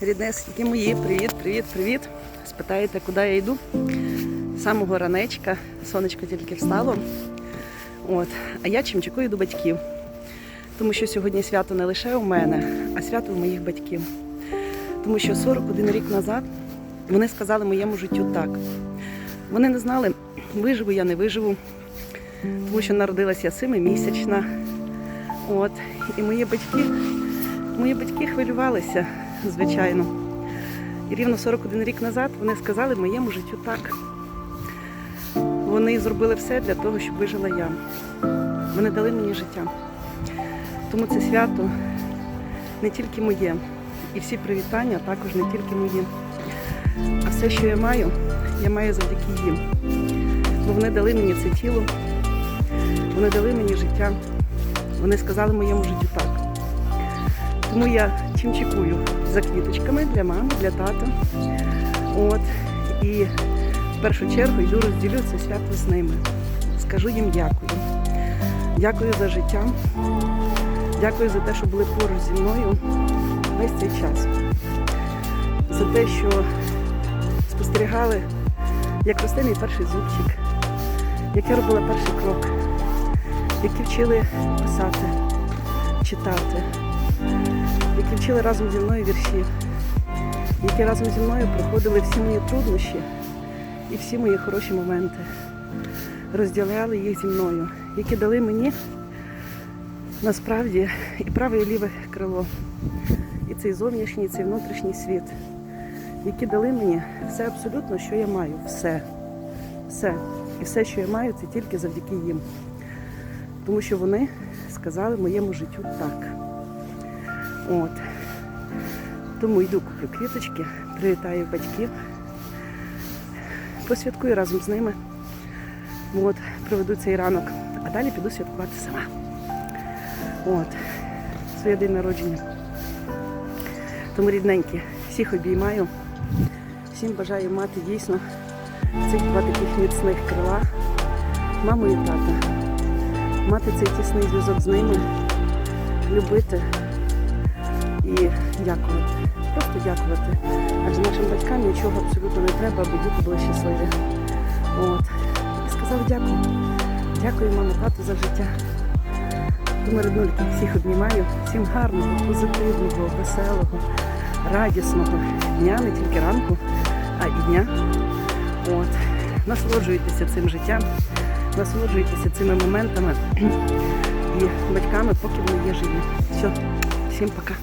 Ріднесенькі мої, привіт, привіт, привіт. Спитаєте, куди я йду? Самого ранечка, сонечко тільки встало. От. А я чимчикую до батьків. Тому що сьогодні свято не лише у мене, а свято у моїх батьків. Тому що 41 рік назад вони сказали моєму життю так. Вони не знали, виживу я, не виживу, тому що народилася я семимісячна. От. І мої батьки, мої батьки хвилювалися, звичайно. І рівно 41 рік назад вони сказали моєму життю так. Вони зробили все для того, щоб вижила я. Вони дали мені життя. Тому це свято не тільки моє. І всі привітання також не тільки мої. А все, що я маю, я маю завдяки їм. Бо вони дали мені це тіло, вони дали мені життя. Вони сказали моєму життю так. Тому я чим чекую за квіточками для мами, для тата. От. І в першу чергу йду розділю це свято з ними. Скажу їм дякую. Дякую за життя. Дякую за те, що були поруч зі мною весь цей час. За те, що спостерігали, як росте мій перший зубчик, як я робила перший крок, які вчили писати, читати, які вчили разом зі мною вірші, які разом зі мною проходили всі мої труднощі і всі мої хороші моменти, розділяли їх зі мною, які дали мені насправді і праве, і ліве крило, і цей зовнішній, і цей внутрішній світ, які дали мені все абсолютно, що я маю. Все. Все. І все, що я маю, це тільки завдяки їм. Тому що вони сказали моєму життю так. От. Тому йду куплю квіточки, привітаю батьків, посвяткую разом з ними. От, проведу цей ранок, а далі піду святкувати сама. От, своє день народження. Тому рідненькі, всіх обіймаю, всім бажаю мати дійсно цих два таких міцних крила, маму і тата, мати цей тісний зв'язок з ними, любити і дякувати. Просто дякувати. Адже нашим батькам нічого абсолютно не треба, аби діти були щасливі. От. І сказав дякую. Дякую, мамо, тату, за життя. Тому ріднульки всіх обнімаю. Всім гарного, позитивного, веселого, радісного дня, не тільки ранку, а і дня. От. Насолоджуйтеся цим життям, насолоджуйтеся цими моментами і батьками, поки вони є живі. Все, всім пока.